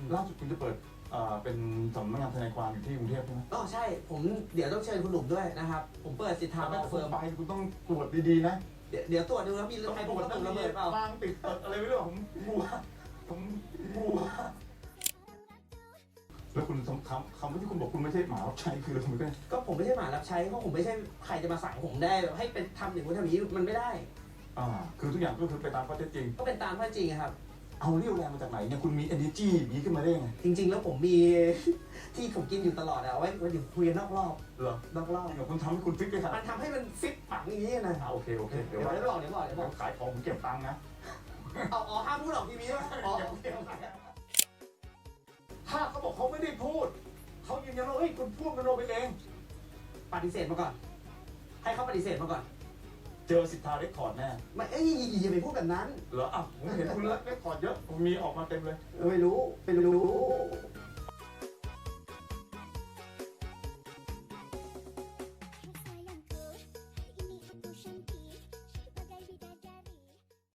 อืมล่าสุดคุณจะเปิดเอ่อเป็นสำนักงานทนายความอยู่ที่กรุงเทพใช่ไหมอ๋อใช่ ผมเดี๋ยวต้องเชิญคุณหนุ่มด้วยนะครับ ผมเปิดสิทธาถ้าลไม่อเฟิร์มไปคุณต้องตรวจดีๆนะเดี๋ยวเดี๋ยวตรวจดูแล้วมีใครพบกระนะสุนระเบิดเปล่าวางติดเปิดอะไรไม่รู้ผมกลัวผมกลัวแล้วคุณคำคำที่คุณบอกคุณไม่ใช่หมารับใช้คืออะไรคุณไม่ได้ก็ผมไม่ใช่หมารับใช้เพราะผมไม่ใช่ใครจะมาสั่งผมได้แบบให้เป็นทำอย่างนู้นทำอย่างนี้มันไม่ได้ อ่า คือทุกอย่างก็คือไปตามข้อเท็จจริง ก็เป็นตามข้อจริงอะครับ เอาเรี่ยวแรงมาจากไหนเนี่ยคุณมี energy อย่างนี้ขึ้นมาได้ยังไงจริง ๆ แล้วผมมี ที่ผมกินอยู่ตลอดอะเอาไว้ไว้เดี๋ยวคุยกันนอกรอบเหรอนอกรอบจริงเหรอคุณทำให้คุณฟิตได้ขนาดมันทำให้มันฟิตปังอย่างนี้นะอ่าโอเคโอเคเดี๋เดี๋ยยววไว้เดี๋ยวบอกเดี๋ยวบอกเดี๋ยวบอกขายของผมเก็บตังค์นะเอาอ๋อห้ามพูดออกทีวีด้วยอ๋อโอเคโอเคถ้าเขาบอกเขาไม่ได้พูดเขายืนยันว่าเฮ้ยคุณพูดกันโนไปเองปฏิเสธมาก่อน ให้เขาปฏิเสธมาก่อน เจอสิทธาเรคคอร์ดแน่ไม่เอ้ยอย่าไปพูดแบบนั้น เหรออะผมเห็นคุณเรคคอร์ดเยอะผมมีออกมาเต็มเลย ไม่รู้ไม่รู้